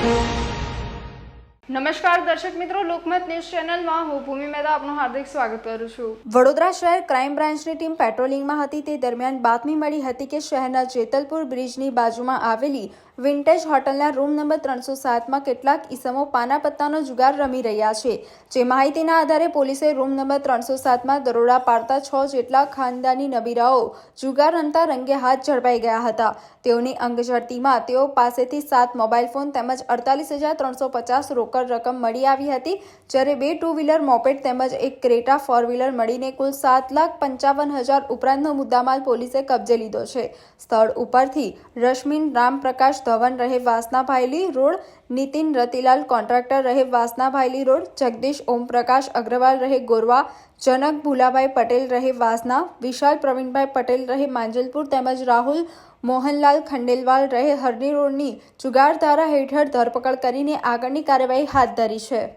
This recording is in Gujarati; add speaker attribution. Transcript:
Speaker 1: Thank you. નમસ્કાર, દર્શક મિત્રો. લોકમત ન્યૂઝ ચેનલમાં હું ભૂમિ મહેતા આપનું હાર્દિક સ્વાગત કરું છું.
Speaker 2: વડોદરા શહેર ક્રાઇમ બ્રાન્ચની ટીમ પેટ્રોલિંગમાં હતી. તે દરમિયાન બાતમી મળી હતી કે શહેરના જેતલપુર બ્રિજની બાજુમાં આવેલી વિન્ટેજ હોટલના રૂમ નંબર ત્રણસો સાતમાં કેટલાક ઈસમો પાના પત્તાનો જુગાર રમી રહ્યા છે. જે માહિતીના આધારે પોલીસે રૂમ નંબર ત્રણસો સાતમાં દરોડા પાડતા છ જેટલા ખાનદાની નબીરાઓ જુગાર રમતા રંગે હાથ ઝડપાઈ ગયા હતા. તેઓની અંગઝડતીમાં તેઓ પાસેથી સાત મોબાઈલ ફોન તેમજ અડતાલીસ હજાર ત્રણસો પચાસ રોકડ રકમ મળી આવી હતી, જ્યારે બે ટુ વ્હીલર મોપેડ તેમજ એક ક્રેટા ફોર વ્હીલર મળીને કુલ સાત લાખ પંચાવન હજાર ઉપરાંતનો મુદ્દામાલ પોલીસે કબજે લીધો છે. સ્થળ ઉપરથી રશ્મિન રામપ્રકાશ ધવન રહે વાસના ભાયલી રોડ, નીતિન રતિલાલ કોન્ટ્રાક્ટર રહે વાસના ભાયલી રોડ, જગદીશ ઓમપ્રકાશ અગ્રવાલ રહે ગોરવા જનક ભુલાભાઈ પટેલ રહે વાસના, વિશાલ પ્રવીણભાઈ પટેલ રહે માંજલપુર તેમજ રાહુલ મોહનલાલ ખંડેલવાલ રહે હરની રોડની જુગારધારા હેઠળ ધરપકડ કરીને આગળની કાર્યવાહી હાથ ધરી છે.